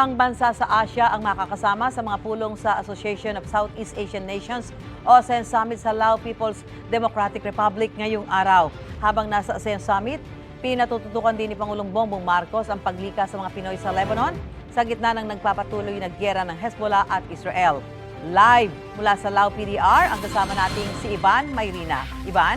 pangbansa sa Asia ang makakasama sa mga pulong sa Association of Southeast Asian Nations o ASEAN Summit sa Lao People's Democratic Republic ngayong araw. Habang nasa ASEAN Summit, pinatututukan din ni Pangulong Bongbong Marcos ang paglikas sa mga Pinoy sa Lebanon sa gitna ng nagpapatuloy na gyera ng Hezbollah at Israel. Live mula sa Lao PDR, ang kasama nating si Ivan Mayrina. Ivan?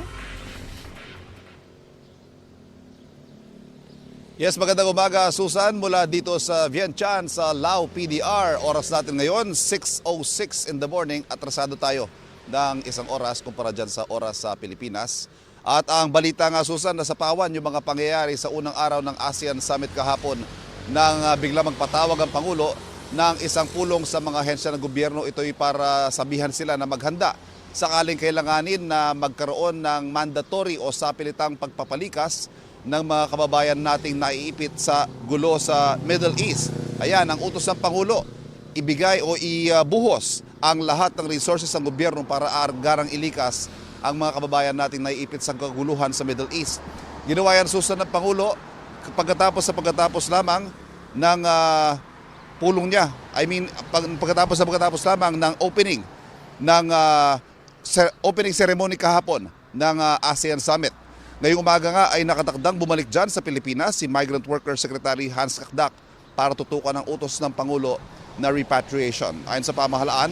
Yes, magandang umaga Susan mula dito sa Vientiane sa Lao PDR. Oras natin ngayon, 6.06 in the morning. Atrasado tayo ng isang oras kumpara dyan sa oras sa Pilipinas. At ang balita nga Susan, nasa pawan yung mga pangyayari sa unang araw ng ASEAN Summit kahapon nang uh, bigla magpatawag ang Pangulo ng isang pulong sa mga hensya ng gobyerno. Ito'y para sabihan sila na maghanda sakaling kailanganin na magkaroon ng mandatory o sapilitang pagpapalikas ng mga kababayan nating naiipit sa gulo sa Middle East. Ayan, ang utos ng Pangulo, ibigay o ibuhos ang lahat ng resources ng gobyerno para argarang ilikas ang mga kababayan nating naiipit sa kaguluhan sa Middle East. Ginawa yan susan ng Pangulo pagkatapos sa pagkatapos lamang ng ah, pulong niya. I mean, pag, pagkatapos sa pagkatapos lamang ng opening ng cer- opening ceremony kahapon ng ah, ASEAN Summit. Ngayong umaga nga ay nakatakdang bumalik dyan sa Pilipinas si Migrant Worker Secretary Hans Kakdak para tutukan ang utos ng Pangulo na repatriation. Ayon sa pamahalaan,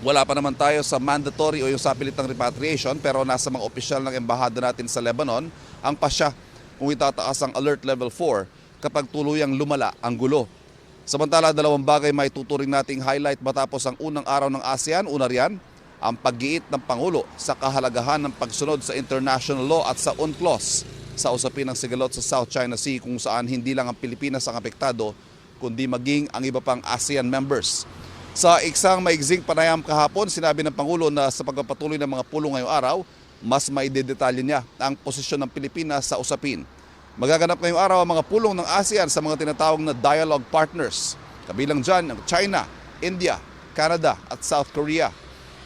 wala pa naman tayo sa mandatory o yung sapilitang repatriation pero nasa mga opisyal ng embahada natin sa Lebanon ang pasya kung itataas ang alert level 4 kapag tuluyang lumala ang gulo. Samantala, dalawang bagay may tuturing nating highlight matapos ang unang araw ng ASEAN. Una riyan, ang paggiit ng Pangulo sa kahalagahan ng pagsunod sa international law at sa UNCLOS sa usapin ng sigalot sa South China Sea kung saan hindi lang ang Pilipinas ang apektado kundi maging ang iba pang ASEAN members. Sa iksang maigzing panayam kahapon, sinabi ng Pangulo na sa pagpapatuloy ng mga pulong ngayong araw, mas maidedetalye niya ang posisyon ng Pilipinas sa usapin. Magaganap ngayong araw ang mga pulong ng ASEAN sa mga tinatawag na dialogue partners. Kabilang dyan ang China, India, Canada at South Korea.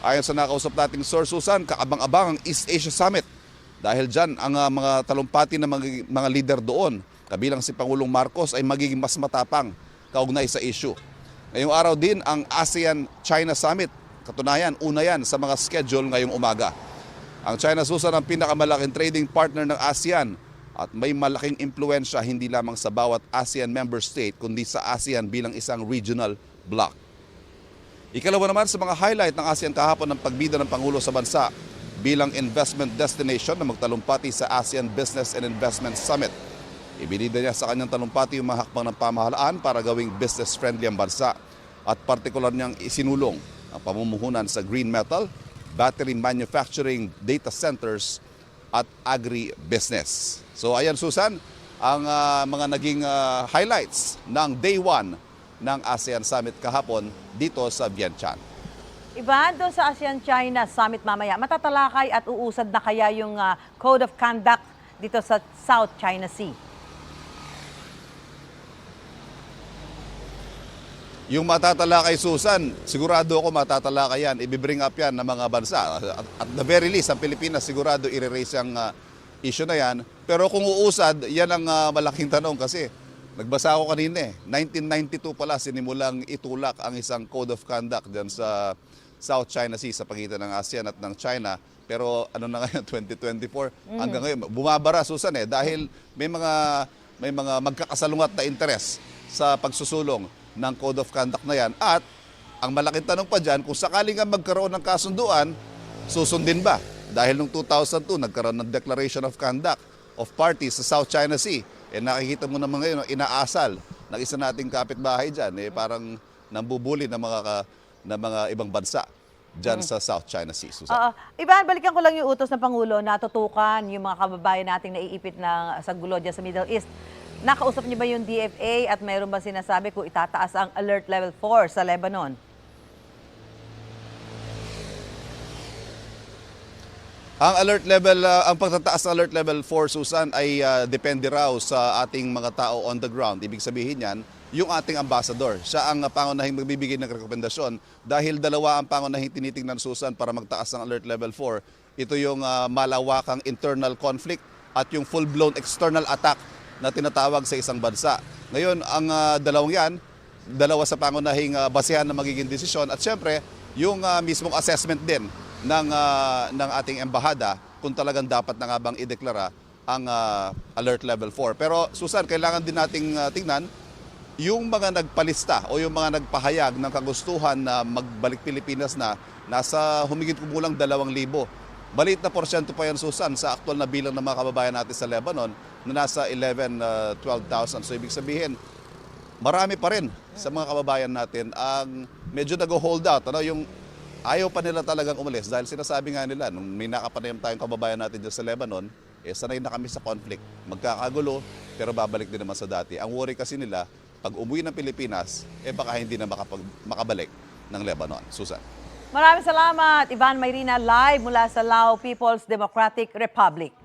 Ayon sa nakausap nating source Susan, kaabang-abang ang East Asia Summit. Dahil dyan, ang ah, mga talumpati ng mga, mga leader doon, kabilang si Pangulong Marcos, ay magiging mas matapang kaugnay sa issue. Ngayong araw din ang ASEAN-China Summit. Katunayan, una yan sa mga schedule ngayong umaga. Ang China Susan ang pinakamalaking trading partner ng ASEAN at may malaking impluensya hindi lamang sa bawat ASEAN member state kundi sa ASEAN bilang isang regional bloc. Ikalawa naman sa mga highlight ng ASEAN kahapon ng pagbida ng Pangulo sa bansa bilang investment destination na magtalumpati sa ASEAN Business and Investment Summit. Ibinida niya sa kanyang talumpati yung mga hakbang ng pamahalaan para gawing business-friendly ang bansa at partikular niyang isinulong ang pamumuhunan sa green metal, battery manufacturing, data centers at agri-business. So ayan Susan, ang ah, mga naging ah, highlights ng day 1 ng ASEAN Summit kahapon dito sa Vientiane. Ivan, doon sa ASEAN-China Summit mamaya, matatalakay at uusad na kaya yung ah, Code of Conduct dito sa South China Sea? Yung matatalakay Susan, sigurado ako matatalakay yan. Ibibring up yan ng mga bansa. At, at the very least, ang Pilipinas sigurado i-raise ang ah, issue na yan. Pero kung uusad, yan ang ah, malaking tanong kasi nagbasa ako kanina eh. 1992 pala sinimulang itulak ang isang code of conduct dyan sa South China Sea sa pagitan ng ASEAN at ng China. Pero ano na ngayon, 2024, hanggang ngayon, bumabara Susan eh dahil may mga may mga magkakasalungat na interes sa pagsusulong ng Code of Conduct na yan. At ang malaking tanong pa dyan, kung sakaling nga magkaroon ng kasunduan, susundin ba? Dahil noong 2002, nagkaroon ng Declaration of Conduct of Parties sa South China Sea. Eh nakikita mo naman ngayon, inaasal ng isa nating kapitbahay dyan, eh parang nambubuli ng mga, ka- ng mga ibang bansa dyan sa South China Sea. Susan. Oo. Ivan, balikan ko lang yung utos ng Pangulo na tutukan yung mga kababayan nating naiipit na sa gulo dyan sa Middle East. Nakausap niyo ba yung DFA at mayroon ba sinasabi kung itataas ang alert level 4 sa Lebanon? Ang alert level, uh, ang pagtataas ng alert level 4, Susan, ay uh, depende raw sa ating mga tao on the ground. Ibig sabihin yan, yung ating ambassador. Siya ang uh, pangunahing magbibigay ng rekomendasyon dahil dalawa ang pangunahing tinitingnan, Susan, para magtaas ng alert level 4. Ito yung uh, malawakang internal conflict at yung full-blown external attack na tinatawag sa isang bansa. Ngayon, ang uh, dalawang yan, dalawa sa pangunahing ah, basehan na magiging desisyon at syempre yung ah, mismong assessment din ng ah, ng ating embahada kung talagang dapat na nga bang ideklara ang ah, alert level 4. Pero Susan, kailangan din nating ah, tingnan yung mga nagpalista o yung mga nagpahayag ng kagustuhan na magbalik Pilipinas na nasa humigit kumulang 2,000. Balit na porsyento pa yan, Susan, sa aktual na bilang ng mga kababayan natin sa Lebanon na nasa 11, uh, 12,000. So ibig sabihin, marami pa rin sa mga kababayan natin ang medyo nag-hold out. Ano, yung ayaw pa nila talagang umalis dahil sinasabi nga nila, nung may nakapanayam tayong kababayan natin dyan sa Lebanon, eh, sanay na kami sa conflict. Magkakagulo, pero babalik din naman sa dati. Ang worry kasi nila, pag umuwi ng Pilipinas, eh baka hindi na makapag, makabalik ng Lebanon. Susan. Maraming salamat, Ivan Mayrina, live mula sa Lao People's Democratic Republic.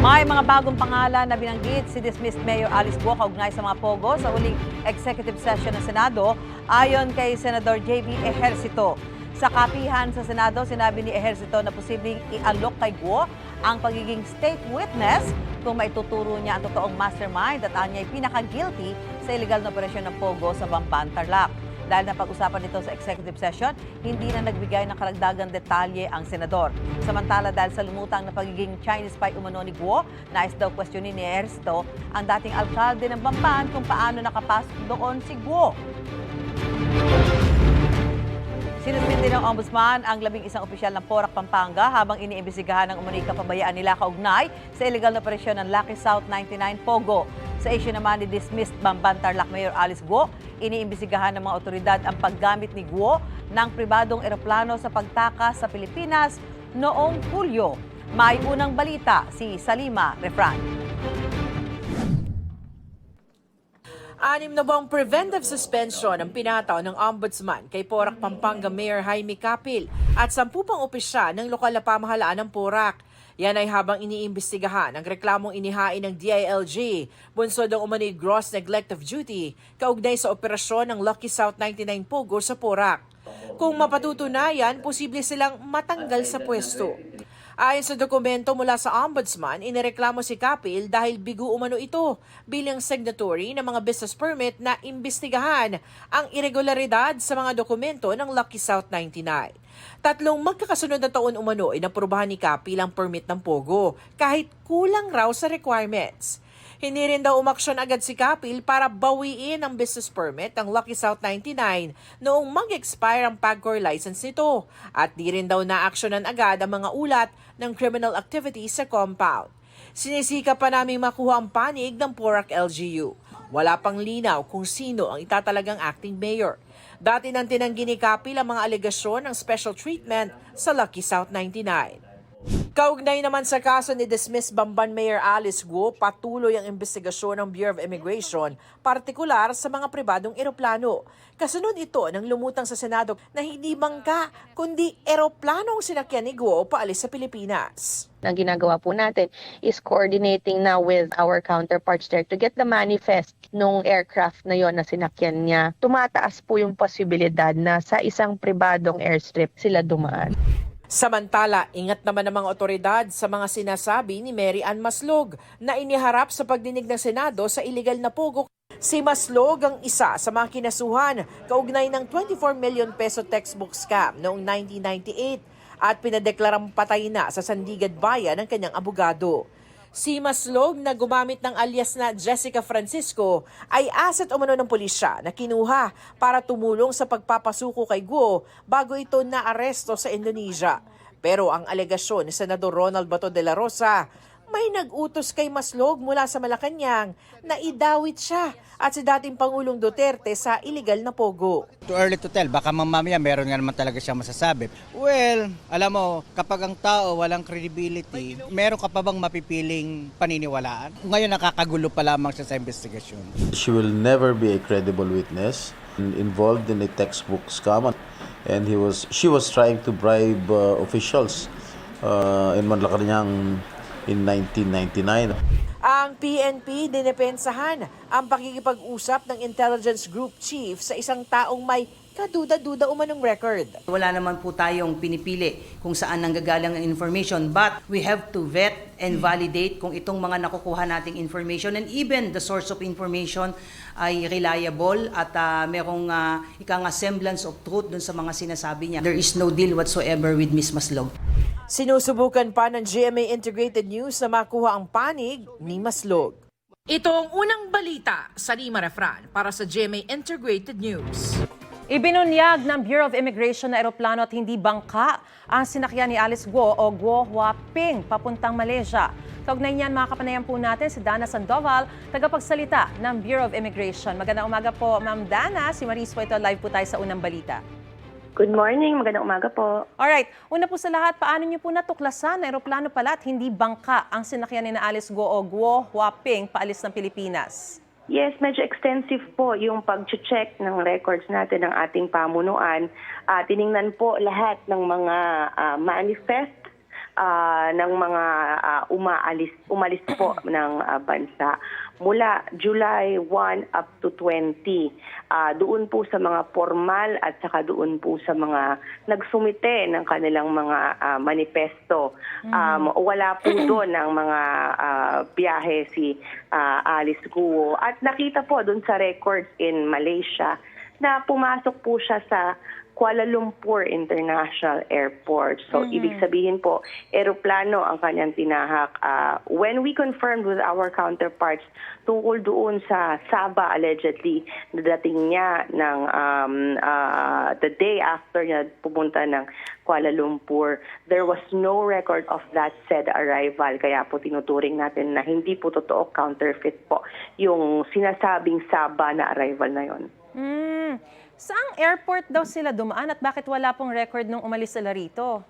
May mga bagong pangalan na binanggit si dismissed Mayor Alice Guo kaugnay sa mga pogo sa huling executive session ng Senado ayon kay Senador JB Ejercito. Sa kapihan sa Senado, sinabi ni Ejercito na posibleng i-alok kay Guo ang pagiging state witness kung maituturo niya ang totoong mastermind at anya'y pinaka-guilty sa illegal na operasyon ng Pogo sa Bamban, Tarlac. Dahil napag-usapan nito sa executive session, hindi na nagbigay ng karagdagang detalye ang senador. Samantala dahil sa lumutang na pagiging Chinese spy umano ni Guo, nais daw questionin ni Ernesto ang dating alkalde ng Bamban kung paano nakapasok doon si Guo. Sinuspindi ng Ombudsman ang labing isang opisyal ng Porac, Pampanga habang iniimbestigahan ng umano'y kapabayaan nila kaugnay sa illegal na operasyon ng Lucky South 99 Pogo. Sa issue naman ni dismissed Bamban Tarlac Mayor Alice Guo, iniimbestigahan ng mga otoridad ang paggamit ni Guo ng pribadong eroplano sa pagtakas sa Pilipinas noong Hulyo. May unang balita si Salima Refran. Anim na buwang preventive suspension ang pinataw ng Ombudsman kay Porac Pampanga Mayor Jaime Capil at sampu pang opisyal ng lokal na pamahalaan ng Porac. Yan ay habang iniimbestigahan ang reklamong inihain ng DILG, bunsod ng umano'y gross neglect of duty, kaugnay sa operasyon ng Lucky South 99 Pogo sa Porac. Kung mapatutunayan, posible silang matanggal sa pwesto. Ayon sa dokumento mula sa Ombudsman, inireklamo si Kapil dahil bigo umano ito bilang signatory ng mga business permit na imbestigahan ang irregularidad sa mga dokumento ng Lucky South 99. Tatlong magkakasunod na taon umano ay naprubahan ni Kapil ang permit ng Pogo kahit kulang raw sa requirements. Hindi rin daw umaksyon agad si Kapil para bawiin ang business permit ng Lucky South 99 noong mag-expire ang PAGCOR license nito at di rin daw naaksyonan agad ang mga ulat ng criminal activity sa compound. Sinisika pa namin makuha ang panig ng Porac LGU. Wala pang linaw kung sino ang itatalagang acting mayor. Dati nang tinanggi ni Kapil ang mga alegasyon ng special treatment sa Lucky South 99. Kaugnay naman sa kaso ni dismiss Bamban Mayor Alice Guo, patuloy ang investigasyon ng Bureau of Immigration, partikular sa mga pribadong eroplano. Kasunod ito ng lumutang sa Senado na hindi bangka, kundi eroplanong sinakyan ni Guo paalis sa Pilipinas. ang ginagawa po natin is coordinating na with our counterparts there to get the manifest nung aircraft na yon na sinakyan niya. Tumataas po yung posibilidad na sa isang pribadong airstrip sila dumaan. Samantala, ingat naman ng mga otoridad sa mga sinasabi ni Mary Ann Maslog na iniharap sa pagdinig ng Senado sa illegal na pogo. Si Maslog ang isa sa mga kinasuhan kaugnay ng 24 million peso textbook scam noong 1998 at pinadeklarang patay na sa Sandigad Bayan ng kanyang abogado. Si Maslog na gumamit ng alias na Jessica Francisco ay asset umano ng pulisya na kinuha para tumulong sa pagpapasuko kay Guo bago ito naaresto sa Indonesia. Pero ang alegasyon ni Senador Ronald Bato de la Rosa, may nag-utos kay Maslog mula sa Malacanang na idawit siya at si dating Pangulong Duterte sa illegal na pogo. Too early to tell. Baka mamaya meron nga naman talaga siya masasabi. Well, alam mo, kapag ang tao walang credibility, meron ka pa bang mapipiling paniniwalaan? Ngayon nakakagulo pa lamang siya sa investigasyon. She will never be a credible witness involved in a textbook scam and he was she was trying to bribe uh, officials uh, in Malacanang in 1999. Ang PNP dinepensahan ang pakikipag-usap ng intelligence group chief sa isang taong may kaduda-duda umanong record. Wala naman po tayong pinipili kung saan nanggagaling ang information but we have to vet and validate kung itong mga nakukuha nating information and even the source of information ay reliable at uh, merong uh, ika nga semblance of truth dun sa mga sinasabi niya. There is no deal whatsoever with Miss Maslog. Sinusubukan pa ng GMA Integrated News na makuha ang panig ni Maslog. Ito ang unang balita sa Lima Refran para sa GMA Integrated News. Ibinunyag ng Bureau of Immigration na eroplano at hindi bangka ang sinakyan ni Alice Guo o Guo Huaping papuntang Malaysia. Kaugnay niyan, mga kapanayan po natin si Dana Sandoval, tagapagsalita ng Bureau of Immigration. Magandang umaga po, Ma'am Dana. Si Maris po ito, live po tayo sa unang balita. Good morning, magandang umaga po. Alright, una po sa lahat, paano niyo po natuklasan na eroplano pala at hindi bangka ang sinakyan ni na Alice Guo o Guo Huaping paalis ng Pilipinas? Yes, medyo extensive po yung pag-check ng records natin ng ating pamunuan. Uh, tiningnan po lahat ng mga ah, manifest ah, ng mga ah, umaalis, umalis po ng ah, bansa mula July 1 up to 20. Ah, doon po sa mga formal at saka doon po sa mga nagsumite ng kanilang mga ah, manifesto. Um, wala po doon ang mga ah, biyahe si ah, Alice Guo. At nakita po doon sa records in Malaysia na pumasok po siya sa Kuala Lumpur International Airport. So, ibig sabihin po, eroplano ang kanyang tinahak. Ah, when we confirmed with our counterparts tungkol doon sa Sabah allegedly, nadating niya ng um, ah, the day after niya pumunta ng Kuala Lumpur, there was no record of that said arrival. Kaya po tinuturing natin na hindi po totoo counterfeit po yung sinasabing Sabah na arrival na yon. Hmm. Saang airport daw sila dumaan at bakit wala pong record nung umalis sila rito?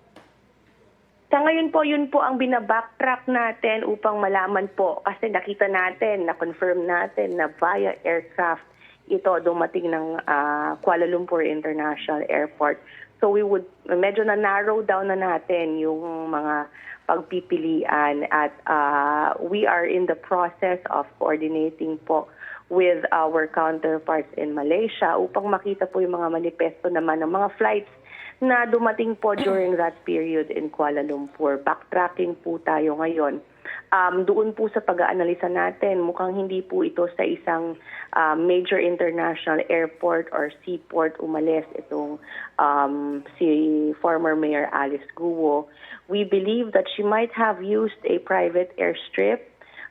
Sa ngayon po, yun po ang binabacktrack natin upang malaman po kasi nakita natin, na-confirm natin na via aircraft ito dumating ng ah, Kuala Lumpur International Airport. So we would, medyo na-narrow down na natin yung mga pagpipilian at ah, we are in the process of coordinating po with our counterparts in Malaysia upang makita po yung mga manifesto naman ng mga flights na dumating po during that period in Kuala Lumpur. Backtracking po tayo ngayon. Um, doon po sa pag-aanalisa natin, mukhang hindi po ito sa isang uh, major international airport or seaport umalis itong um, si former Mayor Alice Guo. We believe that she might have used a private airstrip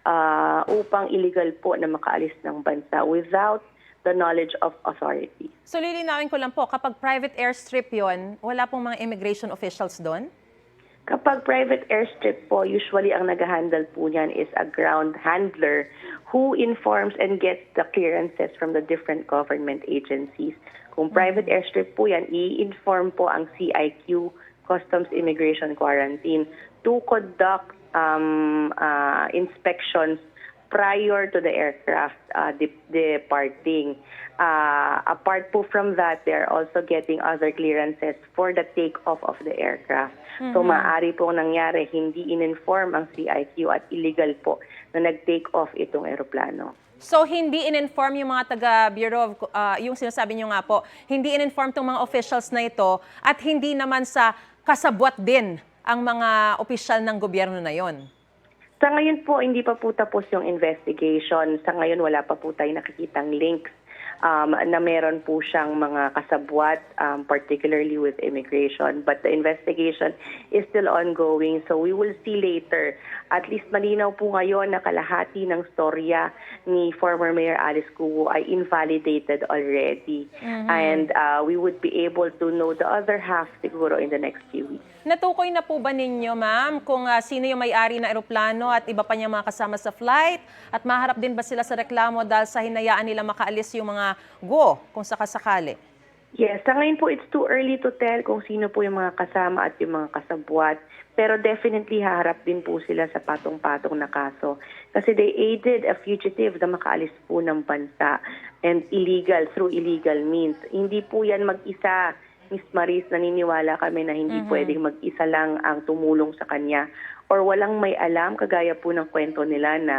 uh, upang illegal po na makaalis ng bansa without the knowledge of authority. So lilinawin ko lang po, kapag private airstrip yon, wala pong mga immigration officials doon? Kapag private airstrip po, usually ang nag-handle po niyan is a ground handler who informs and gets the clearances from the different government agencies. Kung private airstrip po yan, i-inform po ang CIQ, Customs Immigration Quarantine, to conduct um, uh, inspections prior to the aircraft uh, de- departing. Uh, apart po from that, they're also getting other clearances for the take-off of the aircraft. So maaari po nangyari, hindi in-inform ang CIQ at illegal po na nag-take off itong eroplano. So hindi in-inform yung mga taga Bureau of, ah, yung sinasabi niyo nga po, hindi in-inform tong mga officials na ito at hindi naman sa kasabwat din ang mga opisyal ng gobyerno na yon. Sa ngayon po, hindi pa po tapos yung investigation. Sa ngayon, wala pa po tayo nakikitang links um, na meron po siyang mga kasabwat, um, particularly with immigration. But the investigation is still ongoing. So we will see later. At least malinaw po ngayon na kalahati ng storya ni former Mayor Alice Guo ay invalidated already. And uh, we would be able to know the other half siguro in the next few weeks. Natukoy na po ba ninyo, ma'am, kung ah, sino yung may-ari na eroplano at iba pa niyang mga kasama sa flight? At maharap din ba sila sa reklamo dahil sa hinayaan nila makaalis yung mga go kung sakasakali? Yes, sa ngayon po it's too early to tell kung sino po yung mga kasama at yung mga kasabwat. Pero definitely haharap din po sila sa patong-patong na kaso. Kasi they aided a fugitive na makaalis po ng bansa and illegal, through illegal means. Hindi po yan mag-isa. Miss Maris, naniniwala kami na hindi pwedeng mag-isa lang ang tumulong sa kanya or walang may alam, kagaya po ng kwento nila na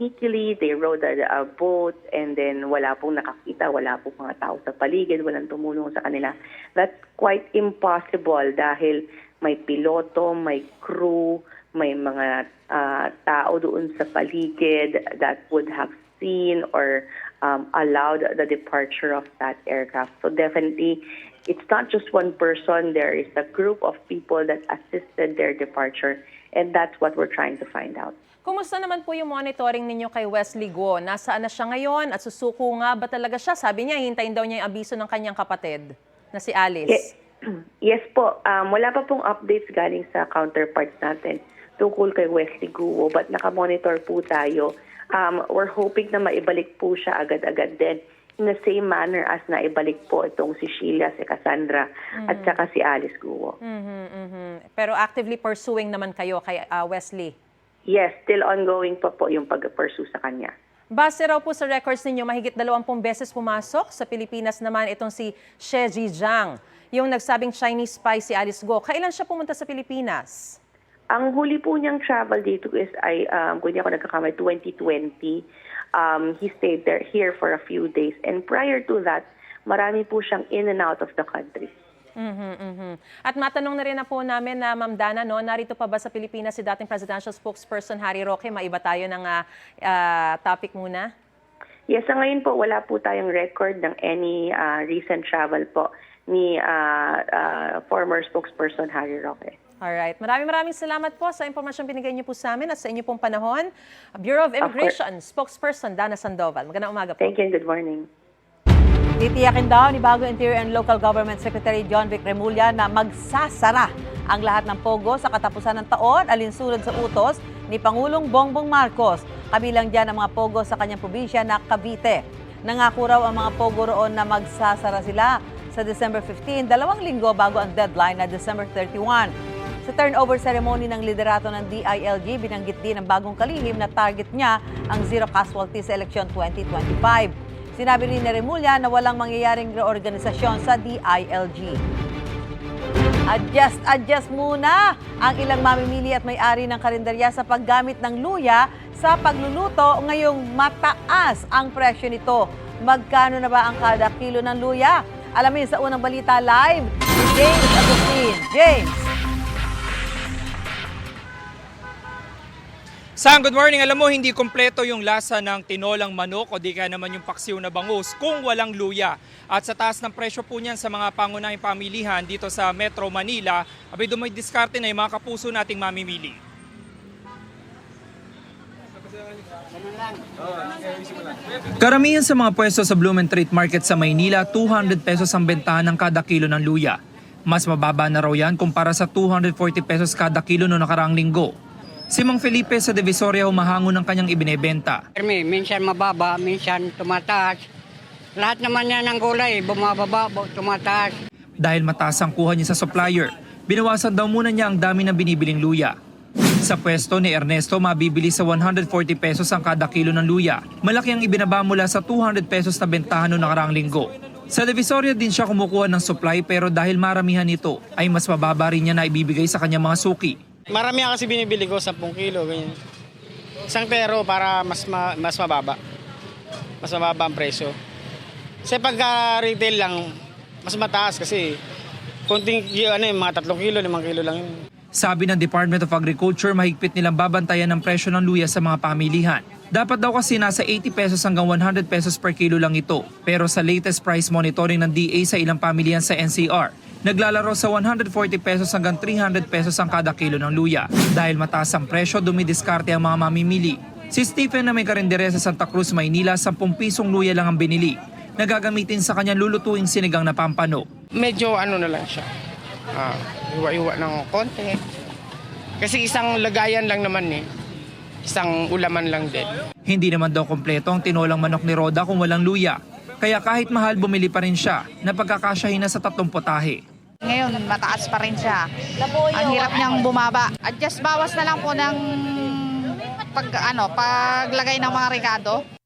sneakily, they rode a, a boat and then wala pong nakakita, wala pong mga tao sa paligid, walang tumulong sa kanila. That's quite impossible dahil may piloto, may crew, may mga ah, tao doon sa paligid that would have seen or um, allowed the departure of that aircraft. So definitely, it's not just one person. There is a group of people that assisted their departure, and that's what we're trying to find out. Kumusta naman po yung monitoring ninyo kay Wesley Go? Nasaan na siya ngayon at susuko nga ba talaga siya? Sabi niya, hintayin daw niya yung abiso ng kanyang kapatid na si Alice. Ye- Yes po, um, wala pa pong updates galing sa counterparts natin tungkol kay Wesley Guo, but nakamonitor po tayo. Um, we're hoping na maibalik po siya agad-agad din in the same manner as naibalik po itong si Sheila, si Cassandra, at saka si Alice Guo. Mhm, mhm. Pero actively pursuing naman kayo kay ah, Wesley. Yes, still ongoing pa po yung pag-pursue sa kanya. Base raw po sa records ninyo, mahigit 20 beses pumasok. Sa Pilipinas naman itong si She Zhang, yung nagsabing Chinese spy si Alice Go. Kailan siya pumunta sa Pilipinas? Ang huli po niyang travel dito is ay um, kung hindi ako nagkakamay 2020. Um, he stayed there here for a few days and prior to that, marami po siyang in and out of the country. Mhm, mhm. At matanong na rin na po namin na Ma'am Dana, no, narito pa ba sa Pilipinas si dating presidential spokesperson Harry Roque? Maiba tayo ng ah, ah, topic muna. Yes, sa ngayon po wala po tayong record ng any uh, recent travel po ni uh, uh, former spokesperson Harry Roque. Alright. Maraming maraming salamat po sa impormasyon binigay niyo po sa amin at sa inyo pong panahon. Bureau of Immigration, spokesperson Dana Sandoval. Magandang umaga po. Thank you and good morning. Titiyakin daw ni Bago Interior and Local Government Secretary John Vic Remulla na magsasara ang lahat ng pogo sa katapusan ng taon alinsunod sa utos ni Pangulong Bongbong Marcos. Kabilang dyan ang mga pogo sa kanyang probinsya na Cavite. Nangako raw ang mga pogo roon na magsasara sila sa December 15, dalawang linggo bago ang deadline na December 31. Sa turnover ceremony ng liderato ng DILG, binanggit din ang bagong kalihim na target niya ang zero casualty sa eleksyon 2025. Sinabi rin ni Remulla na walang mangyayaring reorganisasyon sa DILG. Adjust, adjust muna ang ilang mamimili at may-ari ng karinderya sa paggamit ng luya sa pagluluto. Ngayong mataas ang presyo nito. Magkano na ba ang kada kilo ng luya? Alamin sa unang balita live, James Agustin. James! Sang, good morning. Alam mo, hindi kompleto yung lasa ng tinolang manok o di kaya naman yung paksiw na bangus kung walang luya. At sa taas ng presyo po niyan sa mga pangunahing pamilihan dito sa Metro Manila, abay dumay diskarte na yung mga kapuso nating mamimili. Karamihan sa mga pwesto sa Bloom Treat Market sa Maynila, 200 pesos ang bentahan ng kada kilo ng luya. Mas mababa na raw yan kumpara sa 240 pesos kada kilo noong nakaraang linggo. Si Mang Felipe sa Divisoria humahango ng kanyang ibinebenta. Ermi, minsan mababa, minsan tumataas. Lahat naman yan ng gulay, bumababa, bu- tumataas. Dahil mataas ang kuha niya sa supplier, binawasan daw muna niya ang dami ng binibiling luya. Sa pwesto ni Ernesto, mabibili sa 140 pesos ang kada kilo ng luya. Malaki ang ibinaba mula sa 200 pesos na bentahan noong nakaraang linggo. Sa Divisoria din siya kumukuha ng supply pero dahil maramihan nito ay mas mababa rin niya na ibibigay sa kanyang mga suki. Marami kasi binibili ko, 10 kilo, ganyan. Isang tero para mas ma- mas mababa. Mas mababa ang presyo. Kasi pagka retail lang, mas mataas kasi konting ano, yung mga 3 kilo, 5 kilo lang yun. Sabi ng Department of Agriculture, mahigpit nilang babantayan ang presyo ng luya sa mga pamilihan. Dapat daw kasi nasa 80 pesos hanggang 100 pesos per kilo lang ito. Pero sa latest price monitoring ng DA sa ilang pamilihan sa NCR, naglalaro sa 140 pesos hanggang 300 pesos ang kada kilo ng luya. Dahil mataas ang presyo, dumidiskarte ang mga mamimili. Si Stephen na may karindere sa Santa Cruz, Maynila, 10 pisong luya lang ang binili. Nagagamitin sa kanyang lulutuing sinigang na pampano. Medyo ano na lang siya. Ah, iwa-iwa ng konti. Kasi isang lagayan lang naman eh. Isang ulaman lang din. Hindi naman daw kompleto ang tinolang manok ni Roda kung walang luya. Kaya kahit mahal bumili pa rin siya na pagkakasyahin na sa tatlong potahe. Ngayon, mataas pa rin siya. Ang hirap niyang bumaba. Adjust bawas na lang po ng pag, ano, paglagay ng mga rekado.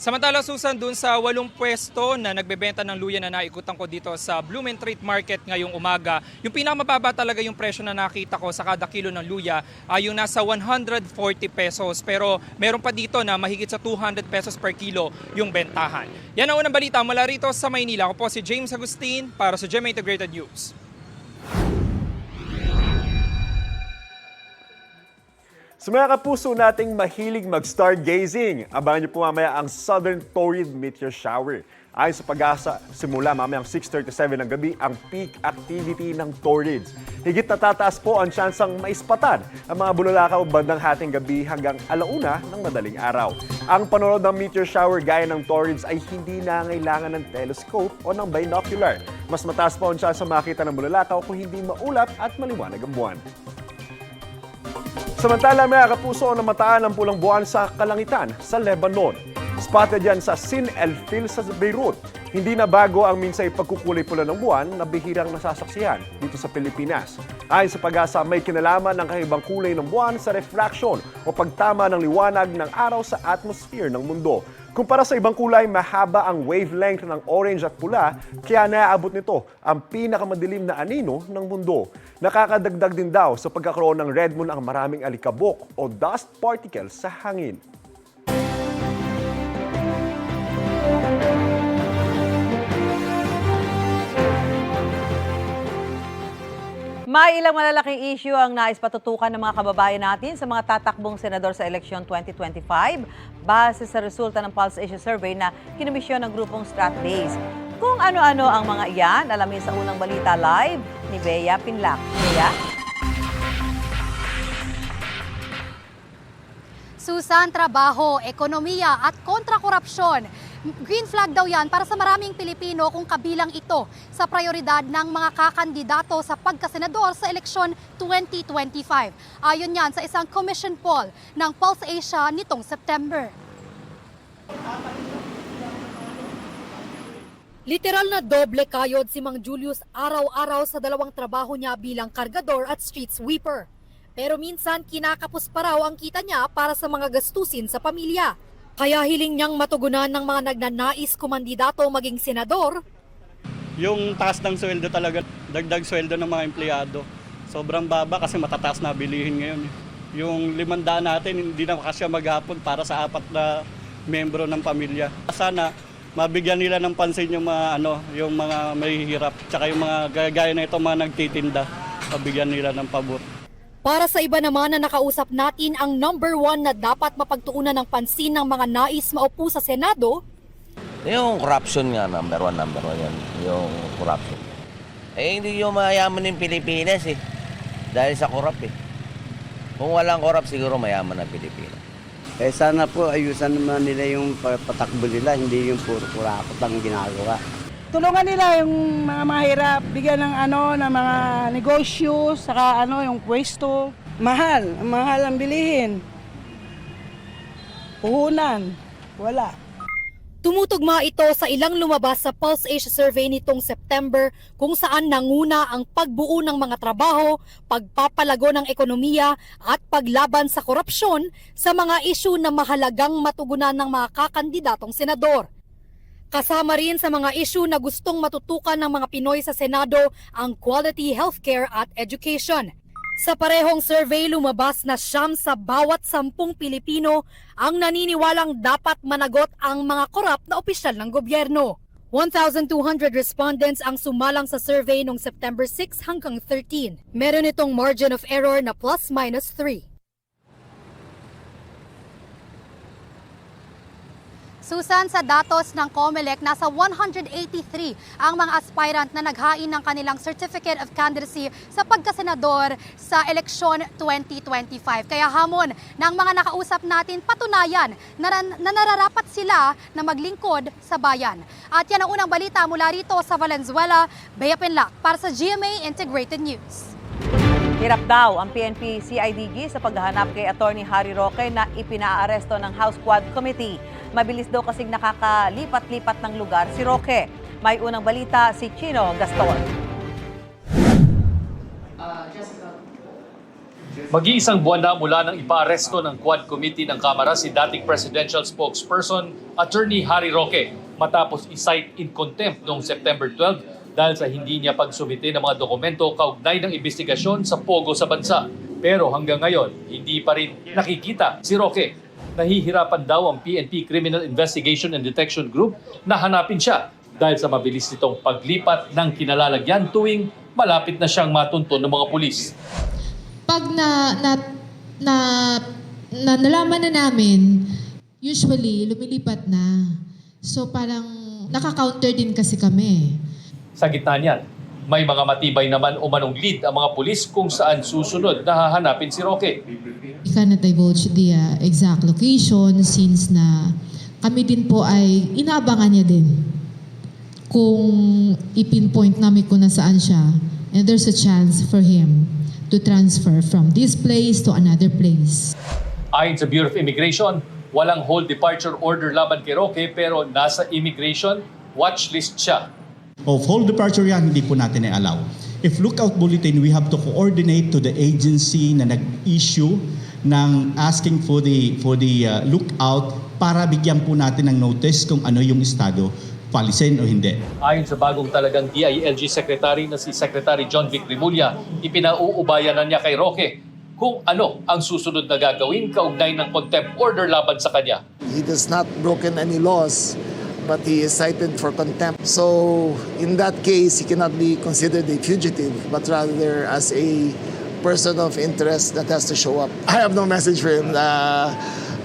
Samantala Susan, dun sa walong pwesto na nagbebenta ng luya na naikutan ko dito sa Blumentritt Market ngayong umaga, yung pinakamababa talaga yung presyo na nakita ko sa kada kilo ng luya ay yung nasa 140 pesos. Pero meron pa dito na mahigit sa 200 pesos per kilo yung bentahan. Yan ang unang balita mula rito sa Maynila. Ako po si James Agustin para sa GMA Integrated News. Sa mga kapuso nating mahilig mag-stargazing, abangan niyo po mamaya ang Southern Torrid Meteor Shower. Ayon sa pag-asa, simula mamayang 6.37 ng gabi ang peak activity ng Torrids. Higit na tataas po ang tsansang maispatan ang mga bululakaw bandang hating gabi hanggang alauna ng madaling araw. Ang panonood ng meteor shower gaya ng Torrids ay hindi nangailangan ng telescope o ng binocular. Mas mataas pa ang tsansa makita ng bululakaw kung hindi maulap at maliwanag ang buwan. Samantala, may kapuso na mataan ng pulang buwan sa kalangitan sa Lebanon. Spotted yan sa Sin El Fil sa Beirut. Hindi na bago ang minsay pagkukulay pula ng buwan na bihirang nasasaksihan dito sa Pilipinas. Ayon sa pag-asa, may kinalaman ng kaibang kulay ng buwan sa refraction o pagtama ng liwanag ng araw sa atmosphere ng mundo. Kumpara sa ibang kulay, mahaba ang wavelength ng orange at pula, kaya naaabot nito ang pinakamadilim na anino ng mundo. Nakakadagdag din daw sa pagkakaroon ng red moon ang maraming alikabok o dust particles sa hangin. May ilang malalaking issue ang nais patutukan ng mga kababayan natin sa mga tatakbong senador sa eleksyon 2025 base sa resulta ng Pulse Asia Survey na kinomisyon ng grupong Stratbase. Kung ano-ano ang mga iyan, alamin sa unang balita live ni Bea Pinlac. Bea? Susan, trabaho, ekonomiya at kontra-korupsyon. Green flag daw yan para sa maraming Pilipino kung kabilang ito sa prioridad ng mga kakandidato sa pagkasenador sa eleksyon 2025. Ayon yan sa isang commission poll ng Pulse Asia nitong September. Literal na doble kayod si Mang Julius araw-araw sa dalawang trabaho niya bilang kargador at street sweeper. Pero minsan kinakapos pa raw ang kita niya para sa mga gastusin sa pamilya. Kaya hiling niyang matugunan ng mga nagnanais kumandidato maging senador. Yung taas ng sweldo talaga, dagdag sweldo ng mga empleyado. Sobrang baba kasi matataas na bilihin ngayon. eh. Yung limandaan natin, hindi na kasya maghapon para sa apat na membro ng pamilya. Sana mabigyan nila ng pansin yung mga ano, yung mga mahihirap, tsaka yung mga gaya na ito mga nagtitinda, mabigyan nila ng pabor. Para sa iba naman na nakausap natin ang number one na dapat mapagtuunan ng pansin ng mga nais maupo sa Senado, Yung corruption nga, number one, number one yan. Yung corruption. Eh, hindi yung mayaman yung Pilipinas eh. Dahil sa corrupt eh. Kung walang corrupt, siguro mayaman ang Pilipinas. Eh sana po ayusan naman nila yung pa- patakbo nila, hindi yung puro kurakot ang ginagawa. Tulungan nila yung mga mahirap, bigyan ng ano, ng mga negosyo, saka ano, yung pwesto. Mahal, mahal ang bilihin. Puhunan, wala. Tumutugma ito sa ilang lumabas sa Pulse Asia Survey nitong September kung saan nanguna ang pagbuo ng mga trabaho, pagpapalago ng ekonomiya at paglaban sa korupsyon sa mga isyu na mahalagang matugunan ng mga kakandidatong senador. Kasama rin sa mga isyu na gustong matutukan ng mga Pinoy sa Senado ang quality healthcare at education. Sa parehong survey, lumabas na siyam sa bawat sampung Pilipino ang naniniwalang dapat managot ang mga korap na opisyal ng gobyerno. 1,200 respondents ang sumalang sa survey noong September 6 hanggang 13. Meron itong margin of error na plus minus 3. Susan, sa datos ng COMELEC, nasa 183 ang mga aspirant na naghain ng kanilang Certificate of Candidacy sa pagkasenador sa eleksyon 2025. Kaya hamon ng mga nakausap natin patunayan na, na nararapat sila na maglingkod sa bayan. At yan ang unang balita mula rito sa Valenzuela, Bea para sa GMA Integrated News. Hirap daw ang PNP CIDG sa paghahanap kay Attorney Harry Roque na ipinaaresto ng House Quad Committee. Mabilis daw kasing nakakalipat-lipat ng lugar si Roque. May unang balita si Chino Gaston. Mag-iisang buwan na mula nang ipaaresto ng Quad Committee ng Kamara si dating presidential spokesperson Attorney Harry Roque matapos isight in contempt noong September 12 dahil sa hindi niya pagsumite ng mga dokumento kaugnay ng investigasyon sa Pogo sa bansa. Pero hanggang ngayon, hindi pa rin nakikita si Roque. Nahihirapan daw ang PNP Criminal Investigation and Detection Group na hanapin siya dahil sa mabilis nitong paglipat ng kinalalagyan tuwing malapit na siyang matunton ng mga pulis. pag na, na, na, na nalaman na namin, usually lumilipat na. So parang nakaka-counter din kasi kami. Sa gitna niyan, may mga matibay naman o manong lead ang mga pulis kung saan susunod na hahanapin si Roque. We cannot divulge the uh, exact location since na kami din po ay inaabangan niya din kung ipinpoint namin kung nasaan siya and there's a chance for him to transfer from this place to another place. Ayon sa Bureau of Immigration, walang hold departure order laban kay Roque pero nasa immigration watch list siya. Of whole departure yan, hindi po natin i-allow. If lookout bulletin, we have to coordinate to the agency na nag-issue ng asking for the for the uh, lookout para bigyan po natin ng notice kung ano yung estado, palisin o hindi. Ayon sa bagong talagang DILG Secretary na si Secretary John Vic Rimulya, ipinauubayan na niya kay Roque kung ano ang susunod na gagawin kaugnay ng contempt order laban sa kanya. He does not broken any laws, but he is cited for contempt. So in that case, he cannot be considered a fugitive, but rather as a person of interest that has to show up. I have no message for him. Uh,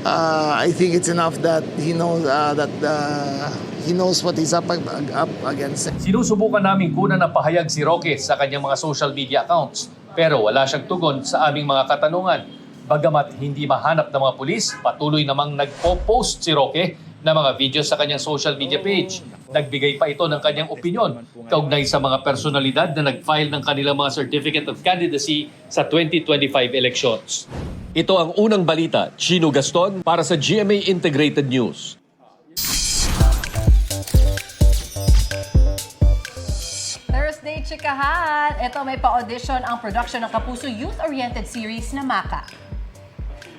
uh, I think it's enough that he knows uh, that uh, he knows what he's up, up against. Sinusubukan namin kunan ng pahayag si Roque sa kanyang mga social media accounts pero wala siyang tugon sa aming mga katanungan. Bagamat hindi mahanap ng mga pulis, patuloy namang nagpo-post si Roque ng mga videos sa kanyang social media page. Nagbigay pa ito ng kanyang opinion kaugnay sa mga personalidad na nag-file ng kanilang mga Certificate of Candidacy sa 2025 elections. Ito ang unang balita, Chino Gaston para sa GMA Integrated News. Thursday, chikahan! Ito may pa-audition ang production ng Kapuso Youth-Oriented Series na Maka.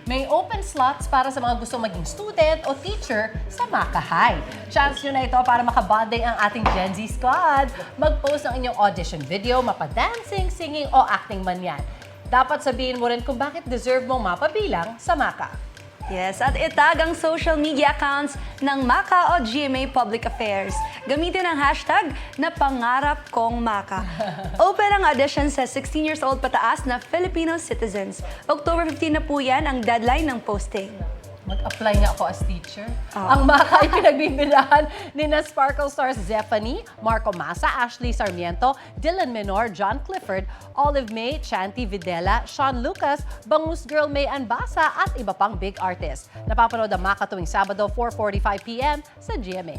May open slots para sa mga gustong maging student o teacher sa Maka High. Chance nyo na ito para makabonding ang ating Gen Z squad. Mag-post ng inyong audition video, mapa-dancing, singing o acting man yan. Dapat sabihin mo rin kung bakit deserve mong mapabilang sa Maka. Yes, at itag ang social media accounts ng Maka o GMA Public Affairs. Gamitin ang hashtag na pangarap kong Maka. Open ang audition sa 16 years old pataas na Filipino citizens. October 15 na po yan ang deadline ng posting. Mag-apply nga ako as teacher. Ang Maka ay pinagbibilahan ni na Sparkle Stars Zephanie, Marco Masa, Ashley Sarmiento, Dylan Menor, John Clifford, Olive May, Chanty Videla, Sean Lucas, Bangus Girl May Anbasa at iba pang big artists. Napapanood ang Maka tuwing Sabado 4.45pm sa GMA.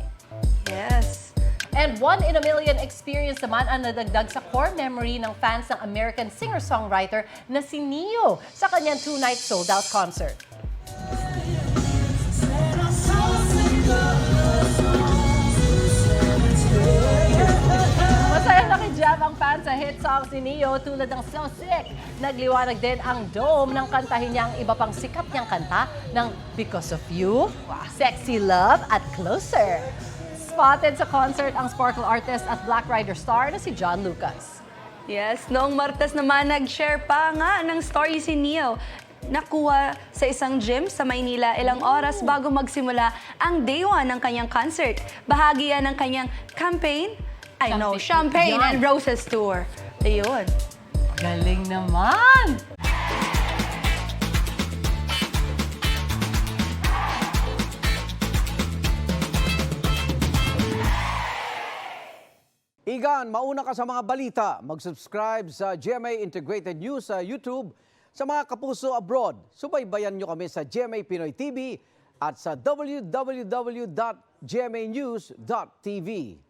Yes. And one in a million experience naman ang nadagdag sa core memory ng fans ng American singer-songwriter na si Neo sa kanyang two-night sold-out concert. Masaya nakijam ang fans sa hit songs ni Neo tulad ng So Sick. Nagliwanag din ang Dome nang kantahin niya ang iba pang sikat niyang kanta ng Because of You, Sexy Love at Closer. Spotted sa concert ang Sparkle artist at Black Rider star na si John Lucas. Yes, noong Martes naman nag-share pa nga ng story si Neo. Nakuha sa isang gym sa Maynila ilang oras bago magsimula ang day one ng kanyang concert. Bahagi yan ng kanyang campaign, I know, Champagne and Roses Tour. Ayun. Galing naman! Igan, mauna ka sa mga balita. Mag-subscribe sa GMA Integrated News sa YouTube. Sa mga kapuso abroad, subaybayan nyo kami sa GMA Pinoy TV at sa www.gmanews.tv.